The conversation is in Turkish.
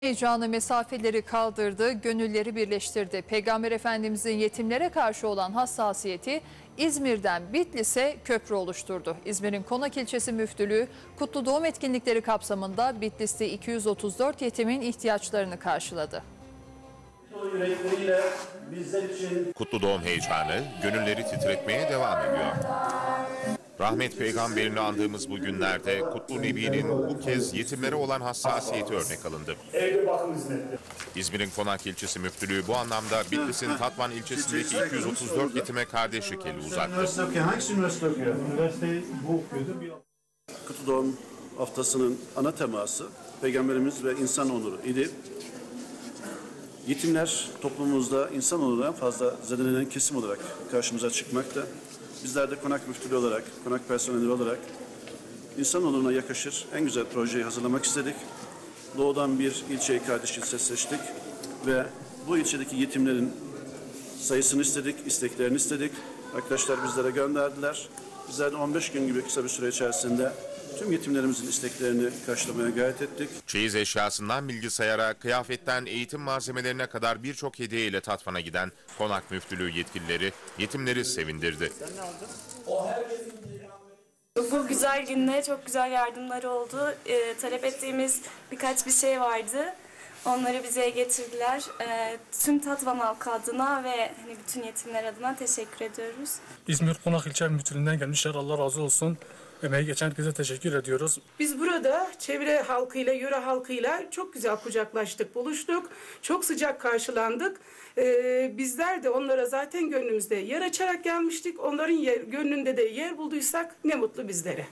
Heyecanı mesafeleri kaldırdı, gönülleri birleştirdi. Peygamber Efendimizin yetimlere karşı olan hassasiyeti İzmir'den Bitlis'e köprü oluşturdu. İzmir'in Konak ilçesi müftülüğü Kutlu Doğum etkinlikleri kapsamında Bitlis'te 234 yetimin ihtiyaçlarını karşıladı. Kutlu doğum heyecanı gönülleri titretmeye devam ediyor. Rahmet peygamberini andığımız bu günlerde Kutlu Nebi'nin bu kez yetimlere olan hassasiyeti örnek alındı. İzmir'in Konak ilçesi müftülüğü bu anlamda Bitlis'in Tatvan ilçesindeki 234 yetime kardeşlik eli uzattı. Kutlu Doğum Haftası'nın ana teması Peygamberimiz ve insan onuru idi. Yetimler toplumumuzda insan onurundan fazla zedelenen kesim olarak karşımıza çıkmakta. Bizler de konak müftülüğü olarak, konak personeli olarak insan onuruna yakışır en güzel projeyi hazırlamak istedik. Doğudan bir ilçeyi kardeş ilçe seçtik ve bu ilçedeki yetimlerin sayısını istedik, isteklerini istedik. Arkadaşlar bizlere gönderdiler. Bizler de 15 gün gibi kısa bir süre içerisinde tüm yetimlerimizin isteklerini karşılamaya gayret ettik. Çeyiz eşyasından bilgisayara, kıyafetten eğitim malzemelerine kadar birçok hediye ile Tatvan'a giden Konak müftülüğü yetkilileri yetimleri sevindirdi. Bu güzel günde çok güzel yardımları oldu. Ee, talep ettiğimiz birkaç bir şey vardı. Onları bize getirdiler. Ee, tüm Tatvan halkı adına ve hani bütün yetimler adına teşekkür ediyoruz. İzmir Konak İlçe Müdürlüğü'nden gelmişler. Allah razı olsun. Emeği geçen herkese teşekkür ediyoruz. Biz burada çevre halkıyla, yöre halkıyla çok güzel kucaklaştık, buluştuk. Çok sıcak karşılandık. Ee, bizler de onlara zaten gönlümüzde yer açarak gelmiştik. Onların yer, gönlünde de yer bulduysak ne mutlu bizlere.